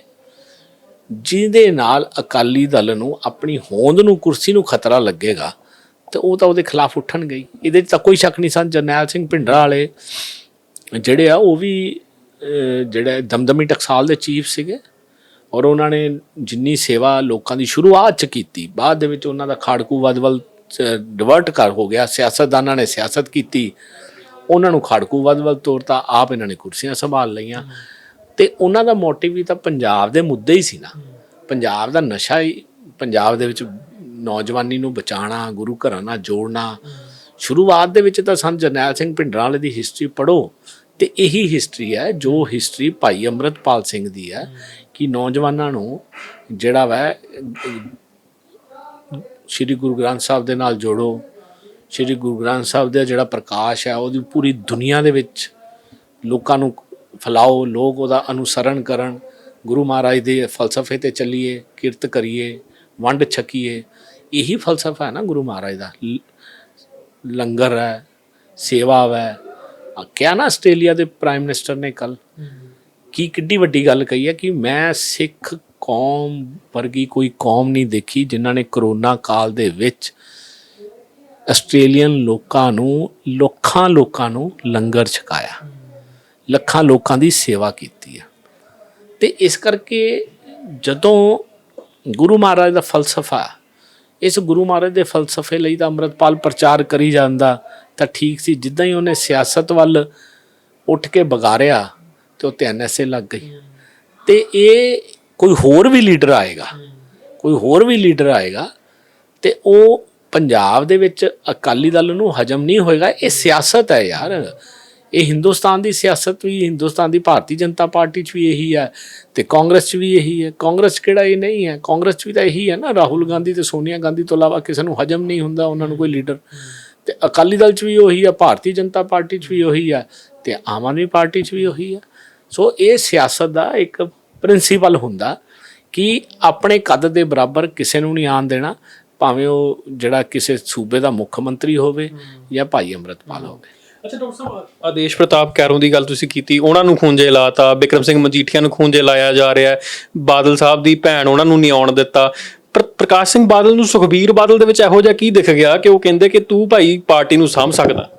ਜਿਹਦੇ ਨਾਲ ਅਕਾਲੀ ਦਲ ਨੂੰ ਆਪਣੀ ਹੋਂਦ ਨੂੰ, ਕੁਰਸੀ ਨੂੰ ਖਤਰਾ ਲੱਗੇਗਾ, ਤੇ ਉਹ ਤਾਂ ਉਹਦੇ ਖਿਲਾਫ ਉੱਠਣਗੇ ਹੀ। ਇਹਦੇ 'ਚ ਤਾਂ ਕੋਈ ਸ਼ੱਕ ਨਹੀਂ ਸਨ ਜਰਨੈਲ ਸਿੰਘ ਭਿੰਡਰਾਂ ਵਾਲੇ ਜਿਹੜੇ ਆ, ਉਹ ਵੀ ਜਿਹੜੇ ਦਮਦਮੀ ਟਕਸਾਲ ਦੇ ਚੀਫ ਸੀਗੇ ਔਰ ਉਹਨਾਂ ਨੇ ਜਿੰਨੀ ਸੇਵਾ ਲੋਕਾਂ ਦੀ ਸ਼ੁਰੂਆਤ ਚ ਕੀਤੀ, ਬਾਅਦ ਦੇ ਵਿੱਚ ਉਹਨਾਂ ਦਾ ਖਾੜਕੂ ਵੱਲ ਡਿਵਰਟ ਕਰ ਹੋ ਗਿਆ, ਸਿਆਸਤਦਾਨਾਂ ਨੇ ਸਿਆਸਤ ਕੀਤੀ, ਉਹਨਾਂ ਨੂੰ ਖਾੜਕੂ ਵੱਲ ਤੋਰਤਾ, ਆਪ ਇਹਨਾਂ ਨੇ ਕੁਰਸੀਆਂ ਸੰਭਾਲ ਲਈਆਂ। ਤੇ ਉਹਨਾਂ ਦਾ ਮੋਟਿਵ ਵੀ ਤਾਂ ਪੰਜਾਬ ਦੇ ਮੁੱਦੇ ਹੀ ਸੀ ਨਾ। ਪੰਜਾਬ ਦਾ ਨਸ਼ਾ ਹੀ, ਪੰਜਾਬ ਦੇ ਵਿੱਚ ਨੌਜਵਾਨੀ ਨੂੰ ਬਚਾਉਣਾ, ਗੁਰੂ ਘਰਾਂ ਨਾਲ ਜੋੜਨਾ। ਸ਼ੁਰੂਆਤ ਦੇ ਵਿੱਚ ਤਾਂ ਸੰਤ ਜਰਨੈਲ ਸਿੰਘ ਭਿੰਡਰਾਂ ਵਾਲੇ ਦੀ ਹਿਸਟਰੀ ਪੜੋ ਤੇ ਇਹੀ ਹਿਸਟਰੀ ਹੈ, ਜੋ ਹਿਸਟਰੀ ਭਾਈ ਅੰਮ੍ਰਿਤਪਾਲ ਸਿੰਘ ਦੀ ਹੈ, ਕਿ ਨੌਜਵਾਨਾਂ ਨੂੰ ਜਿਹੜਾ ਵੈ, ਸ੍ਰੀ ਗੁਰੂ ਗ੍ਰੰਥ ਸਾਹਿਬ ਦੇ ਨਾਲ ਜੋੜੋ, ਸ੍ਰੀ ਗੁਰੂ ਗ੍ਰੰਥ ਸਾਹਿਬ ਦਾ ਜਿਹੜਾ ਪ੍ਰਕਾਸ਼ ਹੈ, ਉਹਦੀ ਪੂਰੀ ਦੁਨੀਆ ਦੇ ਵਿੱਚ ਲੋਕਾਂ ਨੂੰ ਫੈਲਾਓ, ਲੋਕ ਉਹਦਾ ਅਨੁਸਰਣ ਕਰਨ, ਗੁਰੂ ਮਹਾਰਾਜ ਦੇ ਫਲਸਫੇ ਤੇ ਚੱਲੀਏ, ਕਿਰਤ ਕਰੀਏ, ਵੰਡ ਛਕੀਏ, ਇਹੀ ਫਲਸਫਾ ਹੈ ਨਾ ਗੁਰੂ ਮਹਾਰਾਜ ਦਾ। ਲੰਗਰ ਹੈ, ਸੇਵਾ ਹੈ ਆ ਕਿਹਾ ਨਾ ਆਸਟ੍ਰੇਲੀਆ ਦੇ ਪ੍ਰਾਈਮ ਮਿਨਿਸਟਰ ਨੇ ਕੱਲ ਕੀ ਕਿੱਡੀ ਵੱਡੀ ਗੱਲ ਕਹੀ ਹੈ ਕਿ ਮੈਂ ਸਿੱਖ ਕੌਮ ਵਰਗੀ ਕੋਈ ਕੌਮ ਨਹੀਂ ਦੇਖੀ ਜਿਨ੍ਹਾਂ ਨੇ ਕਰੋਨਾ ਕਾਲ ਦੇ ਵਿੱਚ ਆਸਟ੍ਰੇਲੀਅਨ ਲੋਕਾਂ ਨੂੰ, ਲੱਖਾਂ ਲੋਕਾਂ ਨੂੰ ਲੰਗਰ ਛਕਾਇਆ। ਲੱਖਾਂ ਲੋਕਾਂ ਦੀ ਸੇਵਾ ਕੀਤੀ ਹੈ ਤੇ ਇਸ ਕਰਕੇ ਜਦੋਂ ਗੁਰੂ ਮਹਾਰਾਜ ਦਾ ਫਲਸਫਾ ਇਸ ਗੁਰੂ ਮਹਾਰਾਜ ਦੇ ਫਲਸਫੇ ਲਈ ਤਾਂ ਅੰਮ੍ਰਿਤਪਾਲ ਪ੍ਰਚਾਰ ਕਰੀ ਜਾਂਦਾ, ਤਾਂ ਠੀਕ ਸੀ, ਜਿੱਦਾਂ ਹੀ ਉਹਨੇ ਸਿਆਸਤ ਵੱਲ ਉੱਠ ਕੇ ਬਗਾਰਿਆ ਤੇ ਉਹ ਧਿਆਨ ਐਸੇ ਲੱਗ ਗਈ। ਤੇ ਇਹ ਕੋਈ ਹੋਰ ਵੀ ਲੀਡਰ ਆਏਗਾ, ਕੋਈ ਹੋਰ ਵੀ ਲੀਡਰ ਆਏਗਾ, ਤੇ ਉਹ ਪੰਜਾਬ ਦੇ ਵਿੱਚ ਅਕਾਲੀ ਦਲ ਨੂੰ ਹਜਮ ਨਹੀਂ ਹੋਏਗਾ, ਇਹ ਸਿਆਸਤ ਹੈ ਯਾਰ। ਇਹ ਹਿੰਦੁਸਤਾਨ ਦੀ ਸਿਆਸਤ ਵੀ ਹਿੰਦੁਸਤਾਨ ਦੀ ਭਾਰਤੀ ਜਨਤਾ ਪਾਰਟੀ 'ਚ ਵੀ ਇਹੀ ਹੈ ਤੇ ਕਾਂਗਰਸ 'ਚ ਵੀ ਇਹੀ ਹੈ। ਕਾਂਗਰਸ ਕਿਹੜਾ ਇਹ ਨਹੀਂ ਹੈ? ਕਾਂਗਰਸ 'ਚ ਵੀ ਤਾਂ ਇਹੀ ਹੈ ਨਾ ਰਾਹੁਲ ਗਾਂਧੀ ਤੇ ਸੋਨੀਆ ਗਾਂਧੀ ਤੋਂ ਇਲਾਵਾ ਕਿਸੇ ਨੂੰ ਹਜਮ ਨਹੀਂ ਹੁੰਦਾ ਉਹਨਾਂ ਨੂੰ ਕੋਈ ਲੀਡਰ। ਤੇ ਅਕਾਲੀ ਦਲ 'ਚ ਵੀ ਉਹੀ ਹੈ ਭਾਰਤੀ ਜਨਤਾ ਪਾਰਟੀ 'ਚ ਵੀ ਉਹੀ ਹੈ ਤੇ ਆਮ ਆਦਮੀ ਪਾਰਟੀ 'ਚ ਵੀ ਉਹੀ ਹੈ। ਸੋ ਇਹ ਸਿਆਸਤ ਦਾ ਇੱਕ ਪ੍ਰਿੰਸੀਪਲ ਹੁੰਦਾ ਕਿ ਆਪਣੇ ਕੱਦ ਦੇ ਬਰਾਬਰ ਕਿਸੇ ਨੂੰ ਨਹੀਂ ਆਣ ਦੇਣਾ ਭਾਵੇਂ ਉਹ ਜਿਹੜਾ ਕਿਸੇ ਸੂਬੇ ਦਾ ਮੁੱਖ ਮੰਤਰੀ ਹੋਵੇ ਜਾਂ ਭਾਈ ਅੰਮ੍ਰਿਤਪਾਲ ਹੋਵੇ। ਅੱਛਾ ਡਾਕਟਰ ਸਾਹਿਬ ਆਦੇਸ਼ ਪ੍ਰਤਾਪ ਕੈਰੋਂ ਦੀ ਗੱਲ ਤੁਸੀਂ ਕੀਤੀ ਉਹਨਾਂ ਨੂੰ ਖੂੰਜੇ ਲਾਤਾ ਬਿਕਰਮ ਸਿੰਘ ਮਜੀਠੀਆ ਨੂੰ ਖੂੰਜੇ ਲਾਇਆ ਜਾ ਰਿਹਾ ਹੈ ਬਾਦਲ ਸਾਹਿਬ ਦੀ ਭੈਣ ਉਹਨਾਂ ਨੂੰ ਨਹੀਂ ਆਉਣ ਦਿੱਤਾ। ਪਰ ਪ੍ਰਕਾਸ਼ ਸਿੰਘ ਬਾਦਲ ਨੂੰ ਸੁਖਬੀਰ ਬਾਦਲ ਦੇ ਵਿੱਚ ਇਹੋ ਜਿਹਾ ਕੀ ਦਿਖ ਗਿਆ ਕਿ ਉਹ ਕਹਿੰਦੇ ਕਿ ਤੂੰ ਭਾਈ ਪਾਰਟੀ ਨੂੰ ਸਾਂਭ ਸਕਦਾ?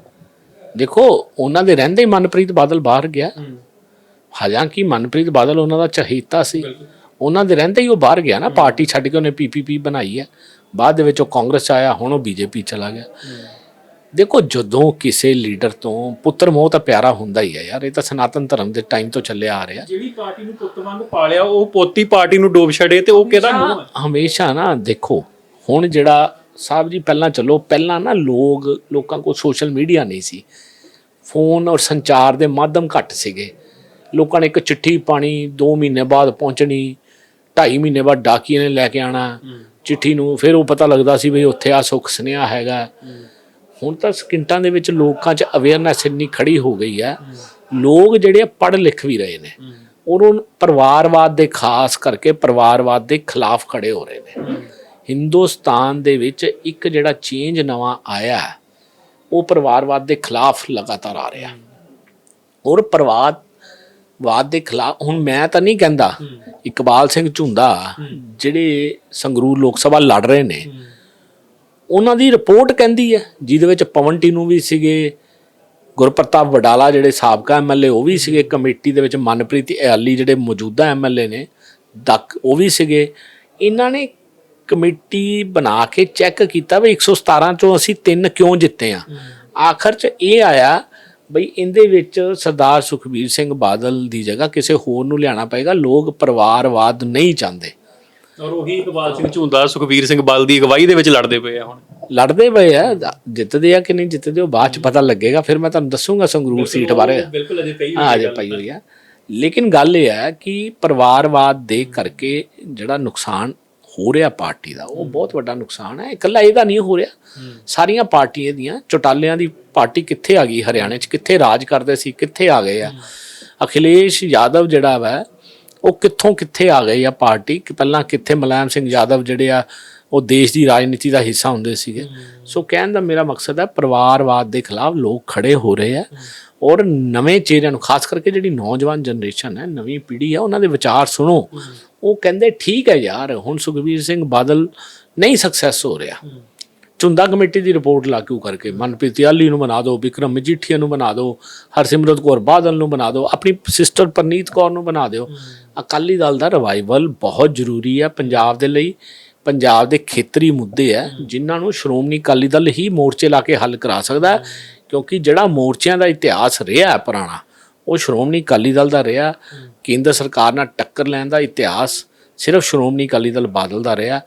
ਦੇਖੋ ਉਹਨਾਂ ਦੇ ਰਹਿੰਦੇ ਹੀ ਮਨਪ੍ਰੀਤ ਬਾਦਲ ਬਾਹਰ ਗਿਆ। ਹਾਲਾਂਕਿ ਮਨਪ੍ਰੀਤ ਬਾਦਲ ਉਹਨਾਂ ਦਾ ਚਹੀਤਾ ਸੀ। ਉਹਨਾਂ ਦੇ ਰਹਿੰਦੇ ਹੀ ਉਹ ਬਾਹਰ ਗਿਆ ਨਾ ਪਾਰਟੀ ਛੱਡ ਕੇ ਉਹਨੇ ਪੀਪੀਪੀ ਬਣਾਈ ਹੈ। ਬਾਅਦ ਦੇ ਵਿੱਚ ਉਹ ਕਾਂਗਰਸ 'ਚ ਆਇਆ ਹੁਣ ਉਹ ਬੀਜੇਪੀ ਚਲਾ ਗਿਆ। ਦੇਖੋ ਜਦੋਂ ਕਿਸੇ ਲੀਡਰ ਤੋਂ ਪੁੱਤਰ ਮੋਹ ਤਾਂ ਪਿਆਰਾ ਹੁੰਦਾ ਹੀ ਹੈ ਯਾਰ ਇਹ ਤਾਂ ਸਨਾਤਨ ਧਰਮ ਦੇ ਟਾਈਮ ਤੋਂ ਚੱਲਿਆ ਆ ਰਿਹਾ। ਜਿਹੜੀ ਪਾਰਟੀ ਨੂੰ ਪੁੱਤ ਵਾਂਗ ਪਾਲਿਆ ਉਹ ਪੋਤੀ ਪਾਰਟੀ ਨੂੰ ਡੋਬ ਛੜੇ ਤੇ ਉਹ ਕਿਹਦਾ ਮੂੰਹ ਹੈ? ਹਮੇਸ਼ਾ ਨਾ ਦੇਖੋ ਹੁਣ ਜਿਹੜਾ ਸਾਹਿਬ ਜੀ ਪਹਿਲਾਂ ਚੱਲੋ ਪਹਿਲਾਂ ਨਾ ਲੋਕ ਲੋਕਾਂ ਕੋਲ ਸੋਸ਼ਲ ਮੀਡੀਆ ਨਹੀਂ ਸੀ। ਫੋਨ ਔਰ ਸੰਚਾਰ ਦੇ ਮਾਧਮ ਘੱਟ ਸੀਗੇ। ਲੋਕਾਂ ਨੇ ਇੱਕ ਚਿੱਠੀ ਪਾਣੀ 2 ਮਹੀਨੇ ਬਾਅਦ ਪਹੁੰਚਣੀ 2.5 ਮਹੀਨੇ ਬਾਅਦ ਡਾਕੀਏ ਨੇ ਲੈ ਕੇ ਆਣਾ ਚਿੱਠੀ ਨੂੰ ਫਿਰ ਉਹ ਪਤਾ ਲੱਗਦਾ ਸੀ ਵੀ ਉੱਥੇ ਆ ਸੁੱਖ ਸੁਨੇਹਾ ਹੈਗਾ ਹੁਣ ਤਾਂ ਸਕਿੰਟਾਂ ਦੇ ਵਿੱਚ ਲੋਕਾਂ 'ਚ ਅਵੇਅਰਨੈਸ ਇੰਨੀ ਖੜੀ ਹੋ ਗਈ ਹੈ। ਲੋਕ ਜਿਹੜੇ ਪੜ੍ਹ ਲਿਖ ਵੀ ਰਹੇ ਨੇ। ਉਹਨੂੰ ਪਰਿਵਾਰਵਾਦ ਦੇ ਖਾਸ ਕਰਕੇ ਪਰਿਵਾਰਵਾਦ ਦੇ ਖਿਲਾਫ ਖੜੇ ਹੋ ਰਹੇ ਨੇ। ਹਿੰਦੁਸਤਾਨ ਦੇ ਵਿੱਚ ਇੱਕ ਜਿਹੜਾ ਚੇਂਜ ਨਵਾਂ ਆਇਆ ਉਹ ਪਰਿਵਾਰਵਾਦ ਦੇ ਖਿਲਾਫ ਲਗਾਤਾਰ ਆ ਰਿਹਾ। ਔਰ ਪਰਿਵਾਰਵਾਦ ਦੇ ਖਿਲਾਫ ਹੁਣ ਮੈਂ ਤਾਂ ਨਹੀਂ ਕਹਿੰਦਾ ਇਕਬਾਲ ਸਿੰਘ ਝੁੰਦਾ ਜਿਹੜੇ ਸੰਗਰੂਰ ਲੋਕ ਸਭਾ ਲੜ ਰਹੇ ਨੇ ਉਹਨਾਂ ਦੀ ਰਿਪੋਰਟ ਕਹਿੰਦੀ ਹੈ ਜਿਹਦੇ ਵਿੱਚ ਪਵਨ ਟੀਨੂ ਵੀ ਸੀਗੇ ਗੁਰਪ੍ਰਤਾਪ ਵਡਾਲਾ ਜਿਹੜੇ ਸਾਬਕਾ ਐਮਐਲਏ ਉਹ ਵੀ ਸੀਗੇ ਕਮੇਟੀ ਦੇ ਵਿੱਚ ਮਨਪ੍ਰੀਤ ਇਆਲੀ ਜਿਹੜੇ ਮੌਜੂਦਾ ਐਮਐਲਏ ਨੇ ਦਕ ਉਹ ਵੀ ਸੀਗੇ। ਇਹਨਾਂ ਨੇ ਕਮੇਟੀ ਬਣਾ ਕੇ ਚੈੱਕ ਕੀਤਾ ਵੀ 117 ਚੋਂ ਅਸੀਂ ਤਿੰਨ ਕਿਉਂ ਜਿੱਤੇ ਆ। ਆਖਰ ਚ ਇਹ ਆਇਆ ਬਈ ਇਹਦੇ ਵਿੱਚ ਸਰਦਾਰ ਸੁਖਬੀਰ ਸਿੰਘ ਬਾਦਲ ਦੀ ਜਗ੍ਹਾ ਕਿਸੇ ਹੋਰ ਨੂੰ ਲਿਆਣਾ ਪਏਗਾ ਲੋਕ ਪਰਿਵਾਰਵਾਦ ਨਹੀਂ ਚਾਹੁੰਦੇ। ਔਰ ਉਹੀ ਇਕਬਾਲ ਸਿੰਘ ਝੁੰਦਾ ਸੁਖਬੀਰ ਸਿੰਘ ਬਾਦਲ ਦੀ ਅਗਵਾਈ ਦੇ ਵਿੱਚ ਲੜਦੇ ਪਏ ਆ ਹੁਣ। ਲੜਦੇ ਪਏ ਆ ਜਿੱਤਦੇ ਆ ਕਿ ਨਹੀਂ ਜਿੱਤਦੇ ਉਹ ਬਾਅਦ ਚ ਪਤਾ ਲੱਗੇਗਾ ਫਿਰ ਮੈਂ ਤੁਹਾਨੂੰ ਦੱਸੂਗਾ ਸੰਗਰੂਰ ਸੀਟ ਬਾਰੇ। ਬਿਲਕੁਲ ਅਜੇ ਪਈ ਆ ਜੇ ਪਈ ਹੋਈ ਆ। ਲੇਕਿਨ ਗੱਲ ਇਹ ਹੈ ਕਿ ਪਰਿਵਾਰਵਾਦ ਦੇ ਕਰਕੇ ਜਿਹੜਾ ਨੁਕਸਾਨ ਹੋ ਰਿਹਾ ਪਾਰਟੀ ਦਾ ਉਹ ਬਹੁਤ ਵੱਡਾ ਨੁਕਸਾਨ ਹੈ। ਇਕੱਲਾ ਇਹਦਾ ਨਹੀਂ ਹੋ ਰਿਹਾ। ਸਾਰੀਆਂ ਪਾਰਟੀਆਂ ਦੀਆਂ ਚੁਟਾਲਿਆਂ ਦੀ ਪਾਰਟੀ ਕਿੱਥੇ ਆ ਗਈ? ਹਰਿਆਣੇ 'ਚ ਕਿੱਥੇ ਰਾਜ ਕਰਦੇ ਸੀ? ਕਿੱਥੇ ਆ ਗਏ ਆ? ਅਖਿਲੇਸ਼ ਯਾਦਵ ਜਿਹੜਾ ਵਾ ਉਹ ਕਿੱਥੋਂ ਕਿੱਥੇ ਆ ਗਈ ਆ ਪਾਰਟੀ? ਕਿ ਪਹਿਲਾਂ ਕਿੱਥੇ ਮੁਲਾਇਮ ਸਿੰਘ ਯਾਦਵ ਜਿਹੜੇ ਆ, ਉਹ ਦੇਸ਼ ਦੀ ਰਾਜਨੀਤੀ ਦਾ ਹਿੱਸਾ ਹੁੰਦੇ ਸੀਗੇ। ਸੋ ਕਹਿਣ ਦਾ ਮੇਰਾ ਮਕਸਦ ਹੈ ਪਰਿਵਾਰਵਾਦ ਦੇ ਖਿਲਾਫ ਲੋਕ ਖੜੇ ਹੋ ਰਹੇ ਆ ਔਰ ਨਵੇਂ ਚਿਹਰਿਆਂ ਨੂੰ, ਖਾਸ ਕਰਕੇ ਜਿਹੜੀ ਨੌਜਵਾਨ ਜਨਰੇਸ਼ਨ ਹੈ, ਨਵੀਂ ਪੀੜ੍ਹੀ ਹੈ, ਉਹਨਾਂ ਦੇ ਵਿਚਾਰ ਸੁਣੋ। ਉਹ ਕਹਿੰਦੇ, ਠੀਕ ਹੈ ਯਾਰ, ਹੁਣ ਸੁਖਬੀਰ ਸਿੰਘ ਬਾਦਲ ਨਹੀਂ ਸਕਸੈਸ ਹੋ ਰਿਹਾ। ਚੁੰਦਾ ਕਮੇਟੀ ਦੀ ਰਿਪੋਰਟ ਲਾਗੂ ਕਰਕੇ ਮਨਪ੍ਰੀਤ ਯਾਲੀ ਨੂੰ ਬਣਾ ਦਿਓ, ਵਿਕਰਮ ਮਜੀਠੀਆ ਨੂੰ ਬਣਾ ਦਿਓ, ਹਰਸਿਮਰਤ ਕੌਰ ਬਾਦਲ ਨੂੰ ਬਣਾ ਦਿਓ, ਆਪਣੀ ਸਿਸਟਰ ਪਰਨੀਤ ਕੌਰ ਨੂੰ ਬਣਾ ਦਿਓ। ਅਕਾਲੀ ਦਲ ਦਾ ਰਿਵਾਈਵਲ ਬਹੁਤ ਜ਼ਰੂਰੀ ਹੈ ਪੰਜਾਬ ਦੇ ਲਈ। ਪੰਜਾਬ ਦੇ ਖੇਤਰੀ ਮੁੱਦੇ ਆ ਜਿਨ੍ਹਾਂ ਨੂੰ ਸ਼੍ਰੋਮਣੀ ਅਕਾਲੀ ਦਲ ਹੀ ਮੋਰਚੇ ਲਾ ਕੇ ਹੱਲ ਕਰਾ ਸਕਦਾ ਕਿਉਂਕਿ ਜਿਹੜਾ ਮੋਰਚਿਆਂ ਦਾ ਇਤਿਹਾਸ ਰਿਹਾ ਪੁਰਾਣਾ, ਉਹ ਸ਼੍ਰੋਮਣੀ ਅਕਾਲੀ ਦਲ ਦਾ ਰਿਹਾ। ਕੇਂਦਰ ਸਰਕਾਰ ਨਾਲ ਟੱਕਰ ਲੈਣ ਦਾ ਇਤਿਹਾਸ ਸਿਰਫ ਸ਼੍ਰੋਮਣੀ ਅਕਾਲੀ ਦਲ ਬਾਦਲ ਦਾ ਰਿਹਾ।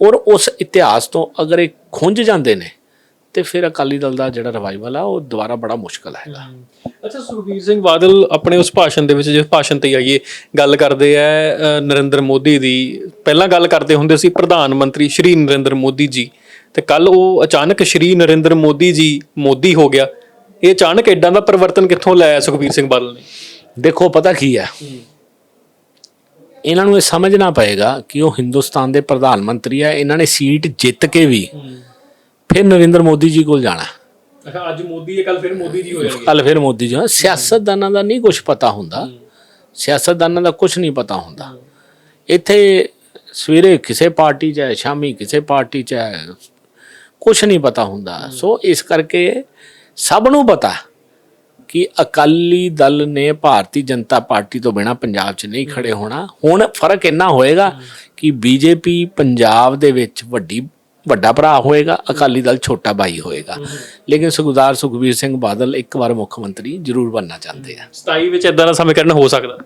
ਔਰ ਉਸ ਇਤਿਹਾਸ ਤੋਂ ਅਗਰ ਇਹ ਖੁੰਝ ਜਾਂਦੇ ਨੇ ਤੇ ਫਿਰ ਅਕਾਲੀ ਦਲ ਦਾ ਜਿਹੜਾ ਰਿਵਾਈਵਲ ਆ ਉਹ ਦੁਬਾਰਾ ਬੜਾ ਮੁਸ਼ਕਲ ਹੈਗਾ। ਅੱਛਾ ਸੁਖਬੀਰ ਸਿੰਘ ਬਾਦਲ ਆਪਣੇ ਉਸ ਭਾਸ਼ਣ ਦੇ ਵਿੱਚ ਜਿਸ ਭਾਸ਼ਣ ਤੇ ਆਈਏ ਗੱਲ ਕਰਦੇ ਆ ਨਰਿੰਦਰ ਮੋਦੀ ਦੀ। ਪਹਿਲਾਂ ਗੱਲ ਕਰਦੇ ਹੁੰਦੇ ਸੀ ਪ੍ਰਧਾਨ ਮੰਤਰੀ ਸ਼੍ਰੀ ਨਰਿੰਦਰ ਮੋਦੀ ਜੀ ਤੇ ਕੱਲ ਉਹ ਅਚਾਨਕ ਸ਼੍ਰੀ ਨਰਿੰਦਰ ਮੋਦੀ ਜੀ ਮੋਦੀ ਹੋ ਗਿਆ। ਇਹ ਅਚਾਨਕ ਐਡਾ ਦਾ ਪਰਿਵਰਤਨ ਕਿੱਥੋਂ ਲਿਆਇਆ ਸੁਖਬੀਰ ਸਿੰਘ ਬਾਦਲ ਨੇ? ਦੇਖੋ ਪਤਾ ਕੀ ਹੈ। ਇਹਨਾਂ ਨੂੰ ਇਹ ਸਮਝਣਾ ਪਏਗਾ ਕਿ ਉਹ ਹਿੰਦੁਸਤਾਨ ਦੇ ਪ੍ਰਧਾਨ ਮੰਤਰੀ ਆ ਇਹਨਾਂ ਨੇ ਸੀਟ ਜਿੱਤ ਕੇ ਵੀ ਫਿਰ ਨਰਿੰਦਰ ਮੋਦੀ ਜੀ ਕੋਲ ਜਾਣਾ। ਅੱਛਾ ਅੱਜ ਮੋਦੀ ਹੈ ਕੱਲ ਫਿਰ ਮੋਦੀ ਜੀ ਹੋ ਜਾਣਗੇ। ਕੱਲ ਫਿਰ ਮੋਦੀ ਜੀ ਸਿਆਸਤਦਾਨਾਂ ਦਾ ਨਹੀਂ ਕੁਝ ਪਤਾ ਹੁੰਦਾ। ਸਿਆਸਤਦਾਨਾਂ ਦਾ ਕੁਝ ਨਹੀਂ ਪਤਾ ਹੁੰਦਾ। ਇੱਥੇ ਸਵੇਰੇ ਕਿਸੇ ਪਾਰਟੀ 'ਚ ਹੈ ਸ਼ਾਮੀ ਕਿਸੇ ਪਾਰਟੀ 'ਚ ਹੈ ਕੁਝ ਨਹੀਂ ਪਤਾ ਹੁੰਦਾ। ਸੋ ਇਸ ਕਰਕੇ ਸਭ ਨੂੰ ਪਤਾ। ਕਿ ਅਕਾਲੀ ਦਲ ਨੇ ਭਾਰਤੀ ਜਨਤਾ ਪਾਰਟੀ ਤੋਂ ਬਿਨਾ ਪੰਜਾਬ 'ਚ ਨਹੀਂ ਖੜੇ ਹੋਣਾ। ਹੁਣ ਫ਼ਰਕ ਇੰਨਾ ਹੋਏਗਾ ਕਿ ਬੀਜੇਪੀ ਪੰਜਾਬ ਦੇ ਵਿੱਚ ਵੱਡੀ ਵੱਡਾ ਭਰਾ ਹੋਏਗਾ ਅਕਾਲੀ ਦਲ ਛੋਟਾ ਭਾਈ ਹੋਏਗਾ। ਲੇਕਿਨ ਸੁਖਦਾਰ ਸੁਖਬੀਰ ਸਿੰਘ ਬਾਦਲ ਇੱਕ ਵਾਰ ਮੁੱਖ ਮੰਤਰੀ ਜ਼ਰੂਰ ਬਣਨਾ ਚਾਹੁੰਦੇ ਆ। 27 ਵਿੱਚ ਇਦਾਂ ਦਾ ਸਮੀਕਰਨ ਹੋ ਸਕਦਾ।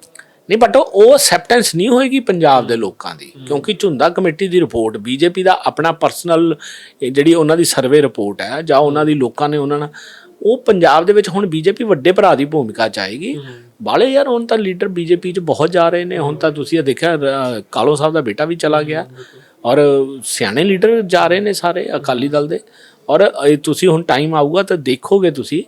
ਨਹੀਂ ਬਟ ਉਹ ਅਸੈਪਟੈਂਸ ਨਹੀਂ ਹੋਏਗੀ ਪੰਜਾਬ ਦੇ ਲੋਕਾਂ ਦੀ ਕਿਉਂਕਿ ਝੁੰਦਾ ਕਮੇਟੀ ਦੀ ਰਿਪੋਰਟ ਬੀਜੇਪੀ ਦਾ ਆਪਣਾ ਪਰਸਨਲ ਜਿਹੜੀ ਉਹਨਾਂ ਦੀ ਸਰਵੇ ਰਿਪੋਰਟ ਹੈ ਜਾਂ ਉਹਨਾਂ ਦੀ ਲੋਕਾਂ ਨੇ ਉਹਨਾਂ ਨਾਲ ਉਹ ਪੰਜਾਬ ਦੇ ਵਿੱਚ ਹੁਣ ਬੀਜੇਪੀ ਵੱਡੇ ਭਰਾ ਦੀ ਭੂਮਿਕਾ ਚ ਆਏਗੀ। ਬਾਲੇ ਯਾਰ ਹੁਣ ਤਾਂ ਲੀਡਰ ਬੀਜੇਪੀ ਚ ਬਹੁਤ ਜਾ ਰਹੇ ਨੇ। ਹੁਣ ਤਾਂ ਤੁਸੀਂ ਇਹ ਦੇਖਿਆ ਕਾਲੋ ਸਾਹਿਬ ਦਾ ਬੇਟਾ ਵੀ ਚਲਾ ਗਿਆ। ਔਰ ਸਿਆਣੇ ਲੀਡਰ ਜਾ ਰਹੇ ਨੇ ਸਾਰੇ ਅਕਾਲੀ ਦਲ ਦੇ। ਔਰ ਤੁਸੀਂ ਹੁਣ ਟਾਈਮ ਆਊਗਾ ਤਾਂ ਦੇਖੋਗੇ ਤੁਸੀਂ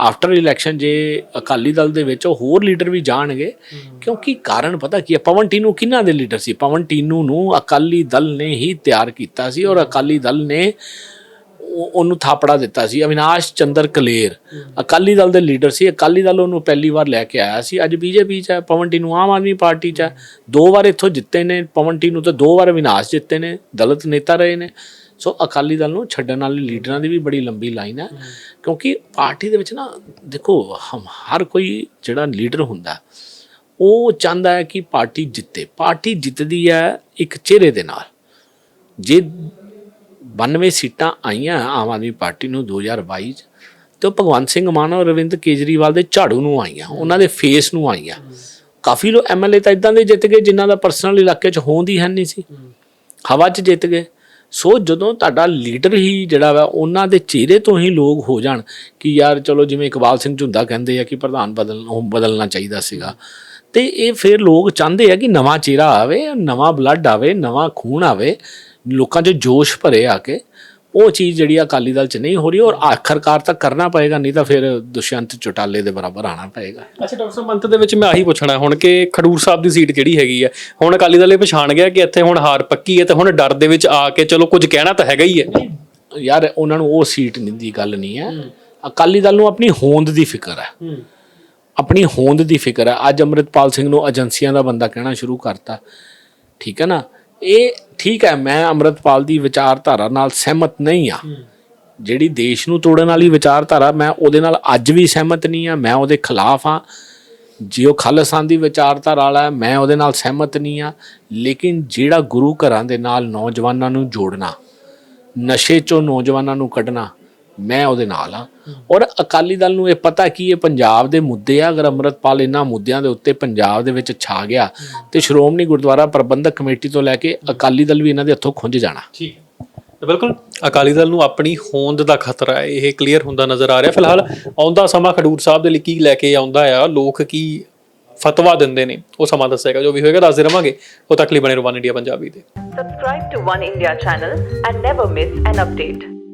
ਆਫਟਰ ਇਲੈਕਸ਼ਨ ਜੇ ਅਕਾਲੀ ਦਲ ਦੇ ਵਿੱਚ ਹੋਰ ਲੀਡਰ ਵੀ ਜਾਣਗੇ। ਕਿਉਂਕਿ ਕਾਰਨ ਪਤਾ ਕੀ ਹੈ? ਪਵਨ ਟੀਨੂ ਕਿਹਨਾਂ ਦੇ ਲੀਡਰ ਸੀ? ਪਵਨ ਟੀਨੂ ਨੂੰ ਅਕਾਲੀ ਦਲ ਨੇ ਹੀ ਤਿਆਰ ਕੀਤਾ ਸੀ। ਔਰ ਅਕਾਲੀ ਦਲ ਨੇ ਉਹ- ਉਹਨੂੰ ਥਾਪੜਾ ਦਿੱਤਾ ਸੀ, ਅਵਿਨਾਸ਼ ਚੰਦਰ ਕਲੇਰ। ਅਕਾਲੀ ਦਲ ਦੇ ਲੀਡਰ ਸੀ, ਅਕਾਲੀ ਦਲ ਉਹਨੂੰ ਪਹਿਲੀ ਵਾਰ ਲੈ ਕੇ ਆਇਆ ਸੀ। ਅੱਜ ਬੀਜੇਪੀ ਚ ਹੈ, ਪਵਨ ਟੀਨੂ ਆਮ ਆਦਮੀ ਪਾਰਟੀ ਚ ਹੈ। ਦੋ ਵਾਰ ਇੱਥੋਂ ਜਿੱਤੇ ਨੇ, ਪਵਨ ਟੀਨੂ ਤਾਂ ਦੋ ਵਾਰ ਅਵਿਨਾਸ਼ ਜਿੱਤੇ ਨੇ, ਦਲਿਤ ਨੇਤਾ ਰਹੇ ਨੇ। ਸੋ ਅਕਾਲੀ ਦਲ ਨੂੰ ਛੱਡਣ ਵਾਲੇ ਲੀਡਰਾਂ ਦੀ ਵੀ ਬੜੀ ਲੰਬੀ ਲਾਈਨ ਹੈ। ਕਿਉਂਕਿ ਪਾਰਟੀ ਦੇ ਵਿੱਚ ਨਾ, ਦੇਖੋ, ਹਮ, ਹਰ ਕੋਈ ਜਿਹੜਾ ਲੀਡਰ ਹੁੰਦਾ, ਉਹ ਚਾਹੁੰਦਾ ਹੈ ਕਿ ਪਾਰਟੀ ਜਿੱਤੇ। ਪਾਰਟੀ ਜਿੱਤਦੀ ਹੈ ਇੱਕ ਚਿਹਰੇ ਦੇ ਨਾਲ। ਜੇ 92 ਸੀਟਾਂ ਆਈਆਂ ਆਮ ਆਦਮੀ ਪਾਰਟੀ ਨੂੰ 2022 ਚ ਤੇ ਉਹ ਭਗਵੰਤ ਸਿੰਘ ਮਾਨ ਔਰ ਰਵਿੰਦ ਕੇਜਰੀਵਾਲ ਦੇ ਝਾੜੂ ਨੂੰ ਆਈਆਂ, ਉਹਨਾਂ ਦੇ ਫੇਸ ਨੂੰ ਆਈਆਂ। ਕਾਫੀ ਲੋ ਐਮਐਲਏ ਤਾਂ ਇਦਾਂ ਦੇ ਜਿੱਤ ਗਏ ਜਿਨ੍ਹਾਂ ਦਾ ਪਰਸਨਲ ਇਲਾਕੇ 'ਚ ਹੋਂਦ ਹੀ ਹੈ ਨਹੀਂ ਸੀ। ਹਵਾ 'ਚ ਜਿੱਤ ਗਏ। ਸੋ ਜਦੋਂ ਤੁਹਾਡਾ ਲੀਡਰ ਹੀ ਜਿਹੜਾ ਵਾ, ਉਹਨਾਂ ਦੇ ਚਿਹਰੇ ਤੋਂ ਹੀ ਲੋਕ ਹੋ ਜਾਣ ਕਿ ਯਾਰ ਚਲੋ ਜਿਵੇਂ ਇਕਬਾਲ ਸਿੰਘ ਝੁੰਦਾ ਕਹਿੰਦੇ ਆ ਕਿ ਪ੍ਰਧਾਨ ਬਦਲ ਬਦਲਣਾ ਚਾਹੀਦਾ ਸੀਗਾ। ਤੇ ਇਹ ਫਿਰ ਲੋਕ ਚਾਹੁੰਦੇ ਆ ਕਿ ਨਵਾਂ ਚਿਹਰਾ ਆਵੇ, ਨਵਾਂ ਬਲੱਡ ਆਵੇ, ਨਵਾਂ ਖੂਨ ਆਵੇ। ਲੋਕਾਂ 'ਚ ਜੋਸ਼ ਭਰੇ ਆ ਕੇ ਉਹ ਚੀਜ਼ ਜਿਹੜੀ ਆ ਅਕਾਲੀ ਦਲ 'ਚ ਨਹੀਂ ਹੋ ਰਹੀ ਔਰ ਆਖਰਕਾਰ ਤਾਂ ਕਰਨਾ ਪਏਗਾ ਨਹੀਂ ਤਾਂ ਫਿਰ ਦੁਸ਼ਯੰਤ ਚੁਟਾਲੇ ਦੇ ਬਰਾਬਰ ਆਣਾ ਪਏਗਾ। ਅੱਛਾ ਡਾਕਟਰ ਸਾਹਿਬ ਮੰਤ ਦੇ ਵਿੱਚ ਮੈਂ ਆਹੀ ਪੁੱਛਣਾ ਹੁਣ ਕਿ ਖਡੂਰ ਸਾਹਿਬ ਦੀ ਸੀਟ ਕਿਹੜੀ ਹੈਗੀ ਹੈ ਹੁਣ ਅਕਾਲੀ ਦਲ ਇਹ ਪਛਾਣ ਗਿਆ ਕਿ ਇੱਥੇ ਹੁਣ ਹਾਰ ਪੱਕੀ ਹੈ ਤੇ ਹੁਣ ਡਰ ਦੇ ਵਿੱਚ ਆ ਕੇ ਚਲੋ ਕੁਝ ਕਹਿਣਾ ਤਾਂ ਹੈਗਾ ਹੀ ਹੈ। ਯਾਰ ਉਹਨਾਂ ਨੂੰ ਉਹ ਸੀਟ ਨਹੀਂ ਦੀ ਗੱਲ ਨਹੀਂ ਹੈ। ਅਕਾਲੀ ਦਲ ਨੂੰ ਆਪਣੀ ਹੋਂਦ ਦੀ ਫਿਕਰ ਹੈ। ਆਪਣੀ ਹੋਂਦ ਦੀ ਫਿਕਰ ਹੈ। ਅੱਜ ਅੰਮ੍ਰਿਤਪਾਲ ਸਿੰਘ ਨੂੰ ਏਜੰਸੀਆਂ ਦਾ ਬੰਦਾ ਕਹਿਣਾ ਸ਼ੁਰੂ ਕਰਤਾ। ਠੀਕ ਹੈ ਨਾ? ਇਹ ਠੀਕ ਹੈ ਮੈਂ ਅੰਮ੍ਰਿਤਪਾਲ ਦੀ ਵਿਚਾਰਧਾਰਾ ਨਾਲ ਸਹਿਮਤ ਨਹੀਂ ਆ ਜਿਹੜੀ ਦੇਸ਼ ਨੂੰ ਤੋੜਨ ਵਾਲੀ ਵਿਚਾਰਧਾਰਾ ਮੈਂ ਉਹਦੇ ਨਾਲ ਅੱਜ ਵੀ ਸਹਿਮਤ ਨਹੀਂ ਆ ਮੈਂ ਉਹਦੇ ਖਿਲਾਫ ਆ ਜੇ ਉਹ ਖਾਲਿਸਤਾਨ ਦੀ ਵਿਚਾਰਧਾਰਾ ਵਾਲਾ ਮੈਂ ਉਹਦੇ ਨਾਲ ਸਹਿਮਤ ਨਹੀਂ ਆ ਲੇਕਿਨ ਜਿਹੜਾ ਗੁਰੂ ਘਰਾਂ ਦੇ ਨਾਲ ਨੌਜਵਾਨਾਂ ਨੂੰ ਜੋੜਨਾ ਨਸ਼ੇ ਚੋਂ ਨੌਜਵਾਨਾਂ ਨੂੰ ਕੱਢਣਾ ਮੈਂ ਉਹਦੇ ਨਾਲ ਆ ਔਰ ਅਕਾਲੀ ਦਲ ਨੂੰ ਇਹ ਪਤਾ ਕਿ ਇਹ ਪੰਜਾਬ ਦੇ ਮੁੱਦੇ ਆ ਅਗਰ ਅੰਮ੍ਰਿਤਪਾਲ ਇਹਨਾਂ ਮੁੱਦਿਆਂ ਦੇ ਉੱਤੇ ਪੰਜਾਬ ਦੇ ਵਿੱਚ ਛਾ ਗਿਆ ਤੇ ਸ਼੍ਰੋਮਣੀ ਗੁਰਦੁਆਰਾ ਪ੍ਰਬੰਧਕ ਕਮੇਟੀ ਤੋਂ ਲੈ ਕੇ ਅਕਾਲੀ ਦਲ ਵੀ ਇਹਨਾਂ ਦੇ ਹੱਥੋਂ ਖੁੰਝ ਜਾਣਾ। ਠੀਕ ਹੈ। ਬਿਲਕੁਲ ਅਕਾਲੀ ਦਲ ਨੂੰ ਆਪਣੀ ਹੋਂਦ ਦਾ ਖਤਰਾ ਹੈ ਇਹ ਕਲੀਅਰ ਹੁੰਦਾ ਨਜ਼ਰ ਆ ਰਿਹਾ। ਫਿਲਹਾਲ ਆਉਂਦਾ ਸਮਾਂ ਖਡੂਰ ਸਾਹਿਬ ਦੇ ਲਈ ਕੀ ਲੈ ਕੇ ਆਉਂਦਾ ਆ ਲੋਕ ਕੀ ਫਤਵਾ ਦਿੰਦੇ ਨੇ ਉਹ ਸਮਾਂ ਦੱਸੇਗਾ। ਜੋ ਵੀ ਹੋਏਗਾ ਦੱਸਦੇ ਰਵਾਂਗੇ। ਉਹ ਤੱਕ ਲਈ ਬਣੇ ਰਵਾਨ ਇੰਡੀਆ ਪੰਜਾਬੀ ਦੇ। Subscribe to One India channel and never miss an update.